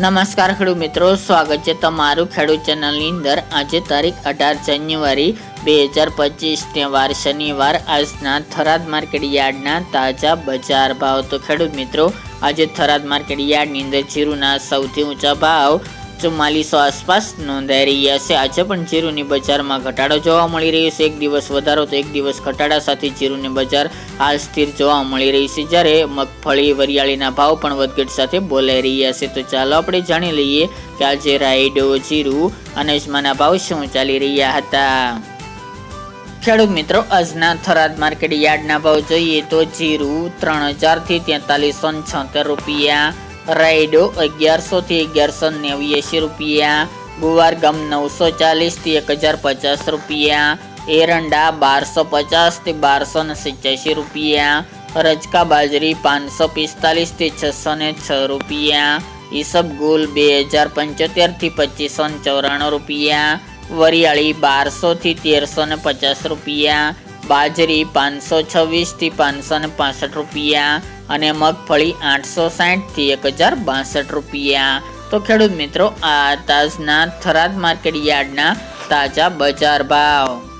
નમસ્કાર ખેડૂત મિત્રો, સ્વાગત છે તમારું ખેડૂત ચેનલની અંદર. આજે તારીખ અઢાર જાન્યુઆરી બે હજાર પચીસ વાર શનિવાર. આજના થરાદ માર્કેટ યાર્ડના તાજા બજાર ભાવ. તો ખેડૂત મિત્રો, આજે થરાદ માર્કેટ યાર્ડની અંદર જીરુના સૌથી ઊંચા ભાવ ચુમ્માલીસો આસપાસ નોંધાઈ રહ્યા છે. આજે પણ જીરુની બજારમાં ઘટાડો જોવા મળી રહ્યો છે. એક દિવસ વધારો તો એક દિવસ ઘટાડા સાથે જીરુની બજાર હાલ સ્થિર જોવા મળી રહી છે. જ્યારે મગફળી, વરિયાળીના ભાવ પણ વધઘટ સાથે બોલાઈ રહ્યા છે. તો ચાલો આપણે જાણી લઈએ કે આજે રાયડો જીરુ અને ભાવ શું ચાલી રહ્યા હતા. ખેડૂત મિત્રો, આજના થરાદ માર્કેટ યાર્ડના ભાવ જોઈએ તો જીરું ત્રણ હજારથી તેતાલીસો છોતેર રૂપિયા રાયડો અગિયારસો થી અગિયારસો નેવ્યાસી રૂપિયા. ગુવાર ગમ નવસો ચાલીસથી એક હજાર પચાસ રૂપિયા. એરંડા બારસો પચાસથી બારસો ને સિત્યાસી રૂપિયા. રજકા બાજરી પાંચસો પિસ્તાલીસથી છસો ને છ રૂપિયા. ઈસબગુલ બે હજાર પંચોતેરથી પચીસો ને ચોરાણું રૂપિયા. વરિયાળી બારસો થી તેરસો ને પચાસ રૂપિયા. બાજરી પાંચસો છવ્વીસથી પાંચસો ને પાસઠ રૂપિયા અને મગફળી આઠસો સાઠથી એક હજાર બાસઠ રૂપિયા. તો ખેડૂત મિત્રો, આ તાજના થરાદ માર્કેટ યાર્ડના તાજા બજાર ભાવ.